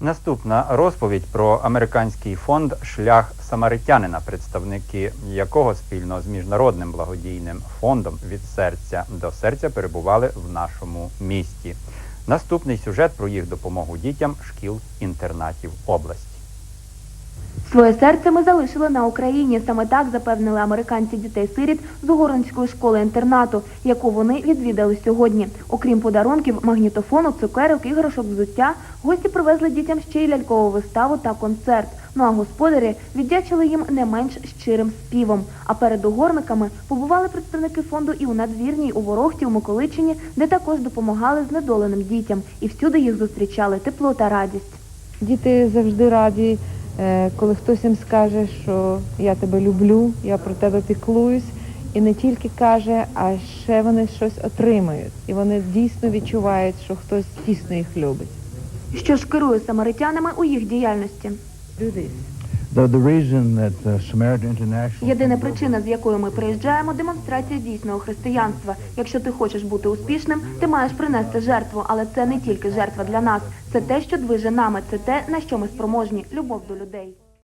Наступна розповідь про американський фонд Шлях самаритянина, представники якого спільно з міжнародним благодійним фондом від серця до серця перебували в нашому місті. Наступний сюжет про їх допомогу дітям шкіл-інтернатів області. Своє серце ми залишили на Україні. Саме так запевнили американці дітей-сиріт з Угоринської школи-інтернату, яку вони відвідали сьогодні. Окрім подарунків, магнітофону, цукерок, іграшок, взуття, гості привезли дітям ще й лялькову виставу та концерт. Ну а господарі віддячили їм не менш щирим співом. А перед угорниками побували представники фонду і у надвірній, у Ворохті, у Миколичині, де також допомагали знедоленим дітям. І всюди їх зустрічали тепло та радість. Діти завжди раді, коли хтось їм скаже, що я тебе люблю, я про тебе піклуюсь. І не тільки каже, а ще вони щось отримають. І вони дійсно відчувають, що хтось дійсно їх любить. Що ж керує самаритянами у їх діяльності? The, uh, Єдина причина, з якою ми приїжджаємо, демонстрація дійсного християнства. Якщо ти хочеш бути успішним, ти маєш принести жертву, але це не тільки жертва для нас. Це те, що движе нами, це те, на що ми спроможні любов до людей.